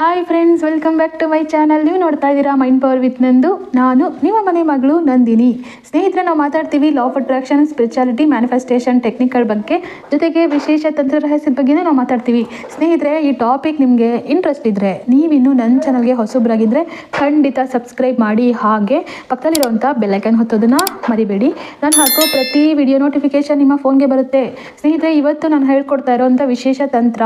Hi friends welcome back to my channel ನೀವು ನೋಡ್ತಾ ಇದ್ದೀರಾ ಮೈಂಡ್ ಪವರ್ ವಿತ್ ನಂದು. ನಾನು ನಿಮ್ಮ ಮನೆ ಮಗಳು ನಂದಿನಿ. ಸ್ನೇಹಿತರೆ, ನಾವು ಮಾತಾಡ್ತೀವಿ law of attraction spirituality manifestation technical ಬಗ್ಗೆ. ಜೊತೆಗೆ ವಿಶೇಷ ತಂತ್ರ ರಹಸ್ಯದ ಬಗ್ಗೆನೂ ನಾವು ಮಾತಾಡ್ತೀವಿ. ಸ್ನೇಹಿತರೆ, ಈ ಟಾಪಿಕ್ ನಿಮಗೆ ಇಂಟ್ರೆಸ್ಟ್ ಇದ್ದರೆ ನೀವಿನ್ನೂ ನನ್ನ ಚಾನಲ್ಗೆ ಹೊಸೊಬ್ಬರಾಗಿದ್ದರೆ ಖಂಡಿತ ಸಬ್ಸ್ಕ್ರೈಬ್ ಮಾಡಿ. ಹಾಗೆ ಪಕ್ಕದಲ್ಲಿರುವಂಥ ಬೆಲ್ಲೈಕನ್ ಹೊತ್ತೋದನ್ನು ಮರಿಬೇಡಿ. ನಾನು ಹಾಕೋ ಪ್ರತಿ ವಿಡಿಯೋ ನೋಟಿಫಿಕೇಶನ್ ನಿಮ್ಮ ಫೋನ್ಗೆ ಬರುತ್ತೆ. ಸ್ನೇಹಿತರೆ, ಇವತ್ತು ನಾನು ಹೇಳ್ಕೊಡ್ತಾ ಇರೋವಂಥ ವಿಶೇಷ ತಂತ್ರ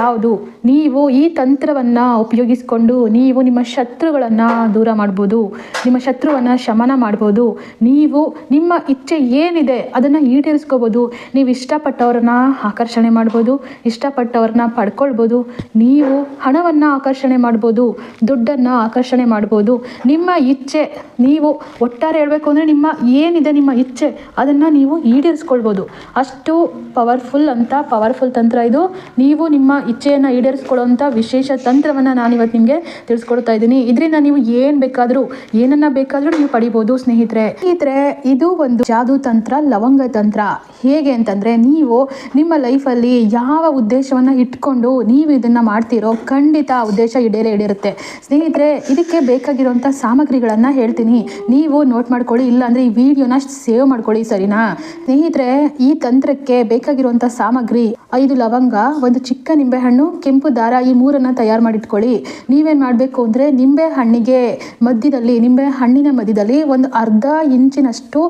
ಯಾವುದು? ನೀವು ಈ ತಂತ್ರವನ್ನು ಉಪಯೋಗಿಸ್ಕೊಂಡು ನೀವು ನಿಮ್ಮ ಶತ್ರುಗಳನ್ನು ದೂರ ಮಾಡ್ಬೋದು, ನಿಮ್ಮ ಶತ್ರುವನ್ನು ಶಮನ ಮಾಡ್ಬೋದು, ನೀವು ನಿಮ್ಮ ಇಚ್ಛೆ ಏನಿದೆ ಅದನ್ನು ಈಡೇರಿಸ್ಕೋಬೋದು, ನೀವು ಇಷ್ಟಪಟ್ಟವ್ರನ್ನ ಆಕರ್ಷಣೆ ಮಾಡ್ಬೋದು, ಇಷ್ಟಪಟ್ಟವ್ರನ್ನ ಪಡ್ಕೊಳ್ಬೋದು, ನೀವು ಹಣವನ್ನು ಆಕರ್ಷಣೆ ಮಾಡ್ಬೋದು, ದುಡ್ಡನ್ನು ಆಕರ್ಷಣೆ ಮಾಡ್ಬೋದು, ನಿಮ್ಮ ಇಚ್ಛೆ ನೀವು ಒಟ್ಟಾರೆ ಹೇಳಬೇಕು ಅಂದರೆ ನಿಮ್ಮ ಏನಿದೆ ನಿಮ್ಮ ಇಚ್ಛೆ ಅದನ್ನು ನೀವು ಈಡೇರಿಸ್ಕೊಳ್ಬೋದು. ಅಷ್ಟು ಪವರ್ಫುಲ್ ಅಂತ ಪವರ್ಫುಲ್ ತಂತ್ರ ಇದು. ನೀವು ನಿಮ್ಮ ಇಚ್ಛೆಯನ್ನು ಈಡೇರಿಸ್ಕೊಳ್ಳೋವಂಥ ವಿಶೇಷ ತಂತ್ರವನ್ನು ನಾನು ಇವತ್ತು ನಿಮಗೆ ತಿಳಿಸ್ಕೊಡ್ತಾ ಇದ್ದೀನಿ. ಇದರಿಂದ ನೀವು ಏನು ಬೇಕಾದರೂ, ಏನನ್ನ ಬೇಕಾದರೂ ನೀವು ಪಡಿಬೋದು ಸ್ನೇಹಿತರೆ. ಸ್ನೇಹಿತರೆ, ಇದು ಒಂದು ಜಾದೂ ತಂತ್ರ, ಲವಂಗ ತಂತ್ರ. ಹೇಗೆ ಅಂತಂದರೆ, ನೀವು ನಿಮ್ಮ ಲೈಫಲ್ಲಿ ಯಾವ ಉದ್ದೇಶವನ್ನು ಇಟ್ಕೊಂಡು ನೀವು ಇದನ್ನು ಮಾಡ್ತೀರೋ ಖಂಡಿತ ಆ ಉದ್ದೇಶ ಈಡೇರೇ ಈಡೇರುತ್ತೆ. ಸ್ನೇಹಿತರೆ, ಇದಕ್ಕೆ ಬೇಕಾಗಿರುವಂಥ ಸಾಮಗ್ರಿಗಳನ್ನು ಹೇಳ್ತೀನಿ. ನೀವು ನೋಟ್ ಮಾಡ್ಕೊಳ್ಳಿ ಇಲ್ಲ ಅಂದರೆ ಈ ವಿಡಿಯೋನ ಸೇವ್ ಮಾಡ್ಕೊಳ್ಳಿ, ಸರಿನಾ? ಸ್ನೇಹಿತರೆ, ಈ ತಂತ್ರಕ್ಕೆ ಬೇಕಾಗಿರುವಂಥ ಸಾಮಗ್ರಿ, ಐದು ಲವಂಗ, ಒಂದು ಚಿಕ್ಕ ನಿಂಬೆಹಣ್ಣು, ಕೆಂಪು ದಾರ ಈ ಮೂರನ್ನು ತಯಾರು ಮಾಡಿಟ್ಕೊಳ್ಳಿ ನೀವೇನು ಮಾಡಬೇಕು ಅಂದರೆ ನಿಂಬೆ ಹಣ್ಣಿಗೆ ಮಧ್ಯದಲ್ಲಿ ನಿಂಬೆ ಹಣ್ಣಿನ ಮಧ್ಯದಲ್ಲಿ ಒಂದು ಅರ್ಧ ಇಂಚಿನಷ್ಟು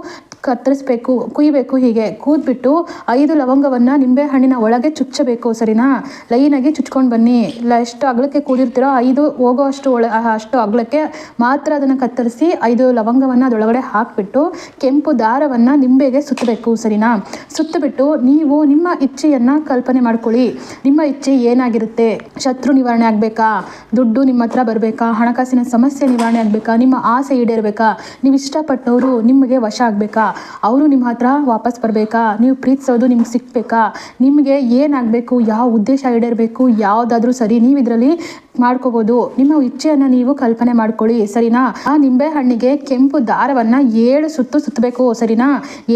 ಕತ್ತರಿಸ್ಬೇಕು, ಕುಯ್ಬೇಕು, ಹೀಗೆ ಕೂದ್ಬಿಟ್ಟು ಐದು ಲವಂಗವನ್ನು ನಿಂಬೆ ಹಣ್ಣಿನ ಒಳಗೆ ಚುಚ್ಚಬೇಕು, ಸರಿನಾ? ಲೈನಾಗಿ ಚುಚ್ಕೊಂಡು ಬನ್ನಿ. ಇಲ್ಲ ಎಷ್ಟು ಅಗಲಕ್ಕೆ ಕೂದಿರ್ತೀರೋ ಐದು ಹೋಗೋ ಅಷ್ಟು ಒಳ ಅಷ್ಟು ಅಗಲಕ್ಕೆ ಮಾತ್ರ ಅದನ್ನು ಕತ್ತರಿಸಿ ಐದು ಲವಂಗವನ್ನು ಅದೊಳಗಡೆ ಹಾಕಿಬಿಟ್ಟು ಕೆಂಪು ದಾರವನ್ನು ನಿಂಬೆಗೆ ಸುತ್ತಬೇಕು, ಸರಿನಾ? ಸುತ್ತಬಿಟ್ಟು ನೀವು ನಿಮ್ಮ ಇಚ್ಛೆಯನ್ನು ಕಲ್ಪನೆ ಮಾಡ್ಕೊಳ್ಳಿ. ನಿಮ್ಮ ಇಚ್ಛೆ ಏನಾಗಿರುತ್ತೆ? ಶತ್ರು ನಿವಾರಣೆ ಆಗಬೇಕಾ? ದುಡ್ಡು ನಿಮ್ಮ ಹತ್ರ ಬರಬೇಕಾ? ಹಣಕಾಸಿನ ಸಮಸ್ಯೆ ನಿವಾರಣೆ ಆಗಬೇಕಾ? ನಿಮ್ಮ ಆಸೆ ಈಡೇರಬೇಕಾ? ನೀವು ಇಷ್ಟಪಟ್ಟವರು ನಿಮಗೆ ವಶ ಆಗಬೇಕಾ? ಅವರು ನಿಮ್ಮ ಹತ್ರ ವಾಪಸ್ ಬರಬೇಕಾ? ನೀವು ಪ್ರೀತಿಸೋದು ನಿಮ್ಗೆ ಸಿಕ್ಬೇಕಾ ನಿಮಗೆ ಏನಾಗಬೇಕು? ಯಾವ ಉದ್ದೇಶ ಈಡೇರಬೇಕು? ಯಾವುದಾದ್ರೂ ಸರಿ ನೀವು ಇದರಲ್ಲಿ ಮಾಡ್ಕೋಬೋದು. ನಿಮ್ಮ ಇಚ್ಛೆಯನ್ನು ನೀವು ಕಲ್ಪನೆ ಮಾಡ್ಕೊಳ್ಳಿ, ಸರಿನಾ? ಆ ನಿಂಬೆ ಹಣ್ಣಿಗೆ ಕೆಂಪು ದಾರವನ್ನು ಏಳು ಸುತ್ತು ಸುತ್ತಬೇಕು, ಸರಿನಾ?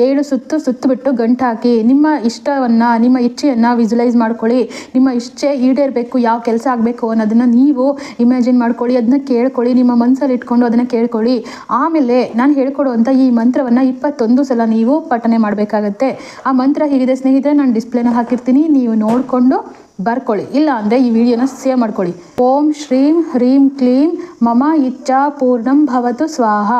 ಏಳು ಸುತ್ತು ಸುತ್ತಬಿಟ್ಟು ಗಂಟು ಹಾಕಿ, ನಿಮ್ಮ ಇಷ್ಟವನ್ನು, ನಿಮ್ಮ ಇಚ್ಛೆಯನ್ನು ವಿಜುಲೈಸ್ ಮಾಡ್ಕೊಳ್ಳಿ. ನಿಮ್ಮ ಇಚ್ಛೆ ಈಡೇರ್ಬೇಕು, ಯಾವ ಕೆಲಸ ಆಗಬೇಕು ಅನ್ನೋದನ್ನು ನೀವು ಇಮ್ಯಾಜಿನ್ ಮಾಡ್ಕೊಳ್ಳಿ ಅದನ್ನ ಕೇಳ್ಕೊಳ್ಳಿ, ನಿಮ್ಮ ಮನಸ್ಸಲ್ಲಿ ಇಟ್ಕೊಂಡು ಅದನ್ನು ಕೇಳ್ಕೊಳ್ಳಿ. ಆಮೇಲೆ ನಾನು ಹೇಳ್ಕೊಡುವಂಥ ಈ ಮಂತ್ರವನ್ನು ಇಪ್ಪತ್ತೊಂದು ಸಲ ನೀವು ಪಠನೆ ಮಾಡಬೇಕಾಗತ್ತೆ. ಆ ಮಂತ್ರ ಹೀಗಿದೆ, ಸ್ನೇಹಿತರೆ, ನಾನು ಡಿಸ್ಪ್ಲೇನ ಹಾಕಿರ್ತೀನಿ, ನೀವು ನೋಡಿಕೊಂಡು ಬರ್ಕೊಳ್ಳಿ. ಇಲ್ಲ ಅಂದರೆ ಈ ವಿಡಿಯೋನ ಸೇವ್ ಮಾಡ್ಕೊಳ್ಳಿ. ಓಂ ಶ್ರೀಂ ಹ್ರೀಂ ಕ್ಲೀಂ ಮಮ ಇಚ್ಛಾ ಪೂರ್ಣಂ ಭವತು ಸ್ವಾಹ.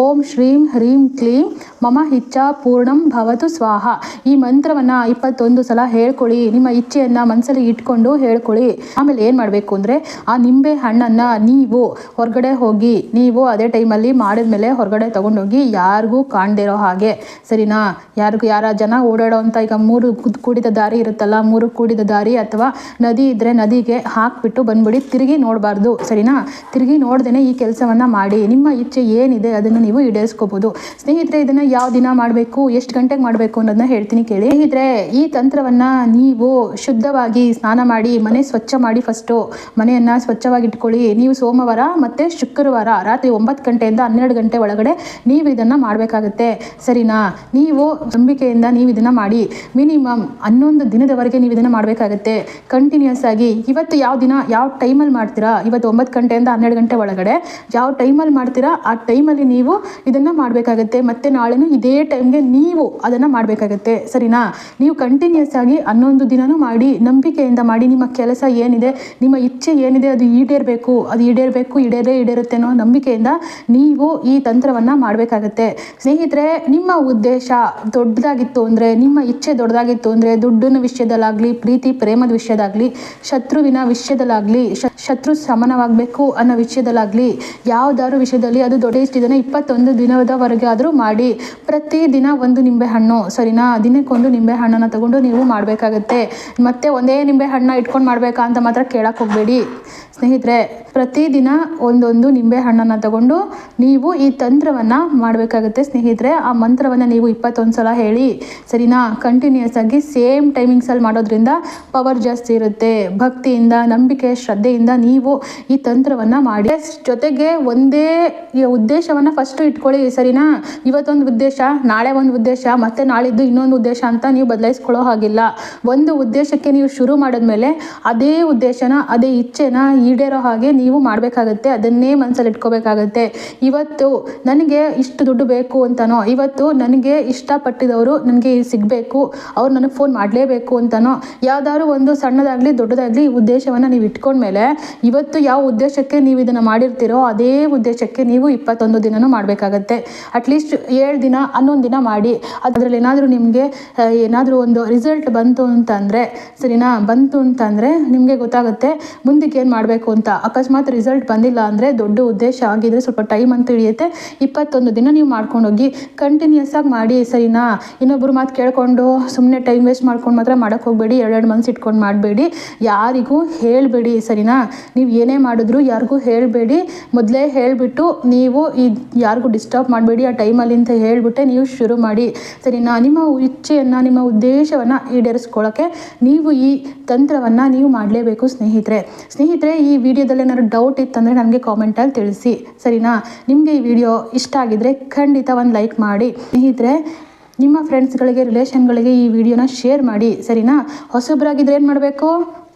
ಓಂ ಶ್ರೀಂ ಹ್ರೀಂ ಕ್ಲೀಂ ಮಮ ಇಚ್ಛಾ ಪೂರ್ಣಂ ಭವತು ಸ್ವಾಹ. ಈ ಮಂತ್ರವನ್ನು ಇಪ್ಪತ್ತೊಂದು ಸಲ ಹೇಳ್ಕೊಳ್ಳಿ. ನಿಮ್ಮ ಇಚ್ಛೆಯನ್ನು ಮನಸ್ಸಲ್ಲಿ ಇಟ್ಕೊಂಡು ಹೇಳ್ಕೊಳ್ಳಿ. ಆಮೇಲೆ ಏನು ಮಾಡಬೇಕು ಅಂದರೆ ಆ ನಿಂಬೆ ಹಣ್ಣನ್ನು ನೀವು ಹೊರಗಡೆ ಹೋಗಿ, ನೀವು ಅದೇ ಟೈಮಲ್ಲಿ ಮಾಡಿದ್ಮೇಲೆ ಹೊರಗಡೆ ತೊಗೊಂಡೋಗಿ ಯಾರಿಗೂ ಕಾಣದಿರೋ ಹಾಗೆ. ಸರಿನಾ? ಯಾರಿಗೂ ಯಾರ ಜನ ಓಡಾಡೋ ಈಗ ಮೂರು ಕೂಡಿದ ದಾರಿ ಇರುತ್ತಲ್ಲ, ಮೂರು ಕೂಡಿದ ದಾರಿ ಅಥವಾ ನದಿ ಇದ್ದರೆ ನದಿಗೆ ಹಾಕ್ಬಿಟ್ಟು ಬಂದ್ಬಿಡಿ, ತಿರುಗಿ ನೋಡಬಾರ್ದು, ಸರಿನಾ? ತಿರುಗಿ ನೋಡ್ದೇ ಈ ಕೆಲಸವನ್ನು ಮಾಡಿ, ನಿಮ್ಮ ಇಚ್ಛೆ ಏನಿದೆ ಅದನ್ನು ನೀವು ಈಡೇರಿಸ್ಕೋಬೋದು. ಸ್ನೇಹಿತರೆ, ಇದನ್ನು ಯಾವ ದಿನ ಮಾಡಬೇಕು, ಎಷ್ಟು ಗಂಟೆಗೆ ಮಾಡಬೇಕು ಅನ್ನೋದನ್ನ ಹೇಳ್ತೀನಿ ಕೇಳಿ. ಸ್ನೇಹಿತರೆ, ಈ ತಂತ್ರವನ್ನು ನೀವು ಶುದ್ಧವಾಗಿ ಸ್ನಾನ ಮಾಡಿ, ಮನೆ ಸ್ವಚ್ಛ ಮಾಡಿ ಫಸ್ಟು ಮನೆಯನ್ನು ಸ್ವಚ್ಛವಾಗಿ ಇಟ್ಕೊಳ್ಳಿ ನೀವು ಸೋಮವಾರ ಮತ್ತು ಶುಕ್ರವಾರ ರಾತ್ರಿ ಒಂಬತ್ತು ಗಂಟೆಯಿಂದ ಹನ್ನೆರಡು ಗಂಟೆ ಒಳಗಡೆ ನೀವು ಇದನ್ನು ಮಾಡಬೇಕಾಗತ್ತೆ. ಸರಿನಾ? ನೀವು ನಂಬಿಕೆಯಿಂದ ನೀವು ಇದನ್ನು ಮಾಡಿ. ಮಿನಿಮಮ್ ಹನ್ನೊಂದು ದಿನದವರೆಗೆ ನೀವು ಇದನ್ನು ಮಾಡಬೇಕಾಗತ್ತೆ. ಕಂಟಿನ್ಯೂಸ್ ಆಗಿ ಇವತ್ತು ಯಾವ ದಿನ, ಯಾವ ಟೈಮಲ್ಲಿ ಮಾಡ್ತೀರಾ? ಇವತ್ತು ಒಂಬತ್ತು ಗಂಟೆಯಿಂದ ಹನ್ನೆರಡು ಗಂಟೆ ಒಳಗಡೆ. ಯಾವ ಟೈಮಲ್ಲಿ ಮಾಡ್ತೀರಾ? ಆ ಟೈಮಲ್ಲಿ ನೀವು ಇದನ್ನು ಮಾಡಬೇಕಾಗತ್ತೆ. ಮತ್ತು ನಾಳೆನೂ ಇದೇ ಟೈಮ್ಗೆ ನೀವು ಅದನ್ನು ಮಾಡಬೇಕಾಗತ್ತೆ. ಸರಿನಾ? ನೀವು ಕಂಟಿನ್ಯೂಸ್ ಆಗಿ ಹನ್ನೊಂದು ದಿನನೂ ಮಾಡಿ, ನಂಬಿಕೆಯಿಂದ ಮಾಡಿ, ನಿಮ್ಮ ಕೆಲಸ ಏನಿದೆ, ನಿಮ್ಮ ಇಚ್ಛೆ ಏನಿದೆ ಅದು ಈಡೇರಬೇಕು ಅದು ಈಡೇರಬೇಕು ಈಡೇರೇ ಈಡೇರುತ್ತೆ ಅನ್ನೋ ನಂಬಿಕೆಯಿಂದ ನೀವು ಈ ತಂತ್ರವನ್ನು ಮಾಡಬೇಕಾಗತ್ತೆ. ಸ್ನೇಹಿತರೆ, ನಿಮ್ಮ ಉದ್ದೇಶ ದೊಡ್ಡದಾಗಿತ್ತು ಅಂದರೆ, ನಿಮ್ಮ ಇಚ್ಛೆ ದೊಡ್ಡದಾಗಿತ್ತು ಅಂದರೆ, ದುಡ್ಡಿನ ವಿಷಯದಲ್ಲಾಗಲಿ, ಪ್ರೀತಿ, ಪ್ರೇಮದ ವಿಷಯದಾಗಲಿ, ಶತ್ರುವಿನ ವಿಷಯದಲ್ಲಾಗಲಿ ಶತ್ರು ಸಮನವಾಗಬೇಕು ಅನ್ನೋ ವಿಷಯದಲ್ಲಾಗಲಿ, ಯಾವ್ದಾದ್ರು ವಿಷಯದಲ್ಲಿ ಅದು ದೊಡ್ಡ ಇಪ್ಪತ್ತೊಂದು ದಿನದವರೆಗೆ ಆದರೂ ಮಾಡಿ, ಪ್ರತಿ ದಿನ ಒಂದು ನಿಂಬೆಹಣ್ಣು ಸರಿನಾ? ದಿನಕ್ಕೊಂದು ನಿಂಬೆ ಹಣ್ಣನ್ನು ತಗೊಂಡು ನೀವು ಮಾಡಬೇಕಾಗತ್ತೆ. ಮತ್ತೆ ಒಂದೇ ನಿಂಬೆ ಹಣ್ಣು ಇಟ್ಕೊಂಡು ಮಾಡಬೇಕಾ ಅಂತ ಮಾತ್ರ ಕೇಳಕ್ಕೆ ಹೋಗಬೇಡಿ. ಸ್ನೇಹಿತರೆ ಪ್ರತಿದಿನ ಒಂದೊಂದು ನಿಂಬೆ ಹಣ್ಣನ್ನು ತಗೊಂಡು ನೀವು ಈ ತಂತ್ರವನ್ನು ಮಾಡಬೇಕಾಗುತ್ತೆ ಸ್ನೇಹಿತರೆ. ಆ ಮಂತ್ರವನ್ನು ನೀವು ಇಪ್ಪತ್ತೊಂದು ಸಲ ಹೇಳಿ, ಸರಿನಾ? ಕಂಟಿನ್ಯೂಸ್ ಆಗಿ ಸೇಮ್ ಟೈಮಿಂಗ್ಸಲ್ಲಿ ಮಾಡೋದ್ರಿಂದ ಪವರ್ ಜಾಸ್ತಿ ಇರುತ್ತೆ. ಭಕ್ತಿಯಿಂದ, ನಂಬಿಕೆ, ಶ್ರದ್ಧೆಯಿಂದ ನೀವು ಈ ತಂತ್ರವನ್ನು ಮಾಡಿ. ಜೊತೆಗೆ ಒಂದೇ ಉದ್ದೇಶವನ್ನು ಫಸ್ಟು ಇಟ್ಕೊಳ್ಳಿ, ಸರಿನಾ? ಇವತ್ತೊಂದು ಉದ್ದೇಶ, ನಾಳೆ ಒಂದು ಉದ್ದೇಶ, ಮತ್ತೆ ನಾಳಿದ್ದು ಇನ್ನೊಂದು ಉದ್ದೇಶ ಅಂತ ನೀವು ಬದಲಾಯಿಸ್ಕೊಳ್ಳೋ ಹಾಗಿಲ್ಲ. ಒಂದು ಉದ್ದೇಶಕ್ಕೆ ನೀವು ಶುರು ಮಾಡಿದ್ಮೇಲೆ, ಅದೇ ಉದ್ದೇಶನ, ಅದೇ ಇಚ್ಛೆನ ಈಡೇರೋ ಹಾಗೆ ನೀವು ಮಾಡಬೇಕಾಗತ್ತೆ, ಅದನ್ನೇ ಮನಸ್ಸಲ್ಲಿ ಇಟ್ಕೋಬೇಕಾಗತ್ತೆ. ಇವತ್ತು ನನಗೆ ಇಷ್ಟು ದುಡ್ಡು ಬೇಕು ಅಂತನೋ, ಇವತ್ತು ನನಗೆ ಇಷ್ಟಪಟ್ಟಿದವರು ನನಗೆ ಸಿಗಬೇಕು, ಅವ್ರು ನನಗೆ ಫೋನ್ ಮಾಡಲೇಬೇಕು ಅಂತನೋ, ಯಾವ್ದಾದ್ರು ಒಂದು ಸಣ್ಣದಾಗಲಿ ದೊಡ್ಡದಾಗಲಿ ಉದ್ದೇಶವನ್ನು ನೀವು ಇಟ್ಕೊಂಡ್ಮೇಲೆ ಇವತ್ತು ಯಾವ ಉದ್ದೇಶಕ್ಕೆ ನೀವು ಇದನ್ನು ಮಾಡಿರ್ತೀರೋ, ಅದೇ ಉದ್ದೇಶಕ್ಕೆ ನೀವು ಇಪ್ಪತ್ತೊಂದು ದಿನನೂ ಮಾಡಬೇಕಾಗತ್ತೆ. ಅಟ್ಲೀಸ್ಟ್ ಏಳು ದಿನ, ಹನ್ನೊಂದು ದಿನ ಮಾಡಿ. ಅದರಲ್ಲಿ ಏನಾದರೂ ನಿಮಗೆ ಏನಾದರೂ ಒಂದು ರಿಸಲ್ಟ್ ಬಂತು ಅಂತಂದರೆ, ಸರಿನಾ? ಬಂತು ಅಂತಂದರೆ ನಿಮಗೆ ಗೊತ್ತಾಗುತ್ತೆ, ಮುಂದಕ್ಕೆ ಏನು ಮಾಡಬೇಕು? ಅಂತ. ಅಕಸ್ಮಾತ್ ರಿಸಲ್ಟ್ ಬಂದಿಲ್ಲ ಅಂದರೆ ದೊಡ್ಡ ಉದ್ದೇಶ ಆಗಿದ್ರೆ ಸ್ವಲ್ಪ ಟೈಮ್ ಅಂತ ಹಿಡಿಯುತ್ತೆ. ಇಪ್ಪತ್ತೊಂದು ದಿನ ನೀವು ಮಾಡ್ಕೊಂಡೋಗಿ ಕಂಟಿನ್ಯೂಸ್ ಆಗಿ ಮಾಡಿ, ಸರಿನಾ? ಇನ್ನೊಬ್ಬರು ಮಾತು ಕೇಳಿಕೊಂಡು ಸುಮ್ಮನೆ ಟೈಮ್ ವೇಸ್ಟ್ ಮಾಡ್ಕೊಂಡು ಮಾತ್ರ ಮಾಡೋಕ್ಕೆ ಹೋಗಬೇಡಿ. ಎರಡೆರಡು ಮನ್ಸು ಇಟ್ಕೊಂಡು ಮಾಡಬೇಡಿ. ಯಾರಿಗೂ ಹೇಳಬೇಡಿ, ಸರಿನಾ? ನೀವು ಏನೇ ಮಾಡಿದ್ರು ಯಾರಿಗೂ ಹೇಳಬೇಡಿ. ಮೊದಲೇ ಹೇಳಿಬಿಟ್ಟು ನೀವು ಈ ಯಾರಿಗೂ ಡಿಸ್ಟರ್ಬ್ ಮಾಡಬೇಡಿ. ಆ ಟೈಮಲ್ಲಿ ಅಂತ ಹೇಳಿಬಿಟ್ಟೆ ನೀವು ಶುರು ಮಾಡಿ. ಸರಿನಾ? ನಿಮ್ಮ ಇಚ್ಛೆಯನ್ನು, ನಿಮ್ಮ ಉದ್ದೇಶವನ್ನು ಈಡೇರಿಸ್ಕೊಳ್ಳೋಕ್ಕೆ ನೀವು ಈ ತಂತ್ರವನ್ನು ನೀವು ಮಾಡಲೇಬೇಕು ಸ್ನೇಹಿತರೆ. ಸ್ನೇಹಿತರೆ ಈ ವಿಡಿಯೋದಲ್ಲಿ ಏನಾದ್ರು ಡೌಟ್ ಇತ್ತಂದರೆ ನನಗೆ ಕಾಮೆಂಟಲ್ಲಿ ತಿಳಿಸಿ, ಸರಿನಾ? ನಿಮಗೆ ಈ ವಿಡಿಯೋ ಇಷ್ಟ ಆಗಿದ್ರೆ ಖಂಡಿತ ಒಂದು ಲೈಕ್ ಮಾಡಿ. ಸ್ನೇಹಿತರೆ, ನಿಮ್ಮ ಫ್ರೆಂಡ್ಸ್ಗಳಿಗೆ ರಿಲೇಷನ್ಗಳಿಗೆ ಈ ವಿಡಿಯೋನ ಶೇರ್ ಮಾಡಿ, ಸರಿನಾ? ಹೊಸೊಬ್ಬರಾಗಿದ್ರೆ ಏನು ಮಾಡಬೇಕು?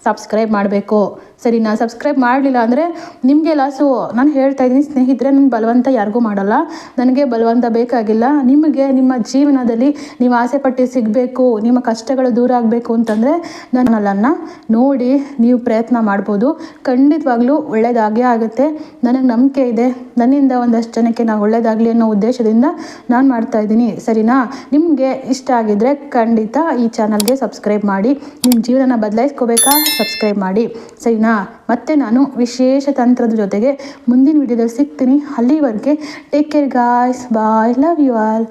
ಸಬ್ಸ್ಕ್ರೈಬ್ ಮಾಡಬೇಕು. ಸರಿನಾ ಸಬ್ಸ್ಕ್ರೈಬ್ ಮಾಡಲಿಲ್ಲ ಅಂದರೆ ನಿಮಗೆ ಲಾಸು ನಾನು ಹೇಳ್ತಾ ಇದ್ದೀನಿ, ಸ್ನೇಹಿತರೆ ನನ್ನ ಬಲವಂತ ಯಾರಿಗೂ ಮಾಡಲ್ಲ. ನನಗೆ ಬಲವಂತ ಬೇಕಾಗಿಲ್ಲ. ನಿಮಗೆ ನಿಮ್ಮ ಜೀವನದಲ್ಲಿ ನೀವು ಆಸೆ ಪಟ್ಟು ಸಿಗಬೇಕು, ನಿಮ್ಮ ಕಷ್ಟಗಳು ದೂರ ಆಗಬೇಕು ಅಂತಂದರೆ ನನ್ನಲ್ಲನ್ನು ನೋಡಿ ನೀವು ಪ್ರಯತ್ನ ಮಾಡ್ಬೋದು. ಖಂಡಿತವಾಗ್ಲೂ ಒಳ್ಳೆಯದಾಗೇ ಆಗುತ್ತೆ. ನನಗೆ ನಂಬಿಕೆ ಇದೆ. ನನ್ನಿಂದ ಒಂದಷ್ಟು ಜನಕ್ಕೆ ನಾವು ಒಳ್ಳೆಯದಾಗಲಿ ಅನ್ನೋ ಉದ್ದೇಶದಿಂದ ನಾನು ಮಾಡ್ತಾ ಇದ್ದೀನಿ. ಸರಿನಾ? ನಿಮಗೆ ಇಷ್ಟ ಆಗಿದ್ದರೆ ಖಂಡಿತ ಈ ಚಾನಲ್ಗೆ ಸಬ್ಸ್ಕ್ರೈಬ್ ಮಾಡಿ. ನಿಮ್ಮ ಜೀವನ ಬದಲಾಯಿಸ್ಕೋಬೇಕಾ? ಸಬ್ಸ್ಕ್ರೈಬ್ ಮಾಡಿ. ಸರಿನಾ? ಮತ್ತೆ ನಾನು ವಿಶೇಷ ತಂತ್ರದ ಜೊತೆಗೆ ಮುಂದಿನ ವಿಡಿಯೋದಲ್ಲಿ ಸಿಗ್ತೀನಿ. ಅಲ್ಲಿವರೆಗೆ take care guys bye love you all